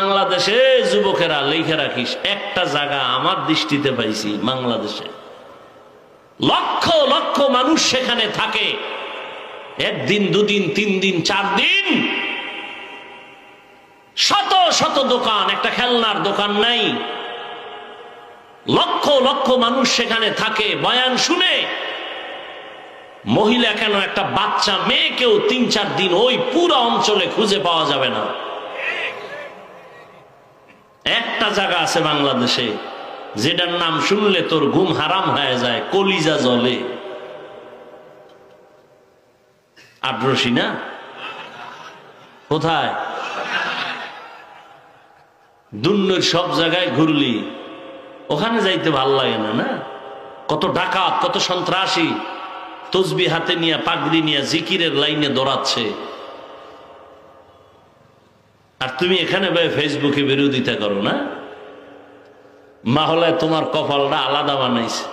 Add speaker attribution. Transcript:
Speaker 1: বাংলাদেশে যুবকেরা লিখে রাখিস, একটা জায়গা আমার দৃষ্টিতে পাইছি বাংলাদেশে। লক্ষ লক্ষ মানুষ সেখানে থাকে। একদিন, দুদিন তিন দিন চার দিন শত শত দোকান, একটা খেলনার দোকান নাই। লক্ষ লক্ষ মানুষ সেখানে থাকে, বয়ান শুনে। মহিলা কেন একটা বাচ্চা মেয়েকেও তিন, চার দিন ওই পুরো অঞ্চলে খুঁজে পাওয়া যাবে না। একটা জায়গা আছে বাংলাদেশে, যেটার নাম শুনলে তোর ঘুম হারাম হয়ে যায়, কলিজা জলে। আটরসি না? কোথায়? দুন্নর সব জায়গায় ঘুরলি। ওখানে যাইতে ভালো লাগে না না? কত ডাকাত, কত সন্ত্রাসী। তসবি হাতে নিয়ে, পাগড়ি নিয়ে, জিকিরের লাইনে দৌড়াচ্ছে। আর তুমি এখানে ভাই ফেসবুকে বিরোধিতা করো না? মা হলে তোমার কপালটা আলাদা বানাইছে।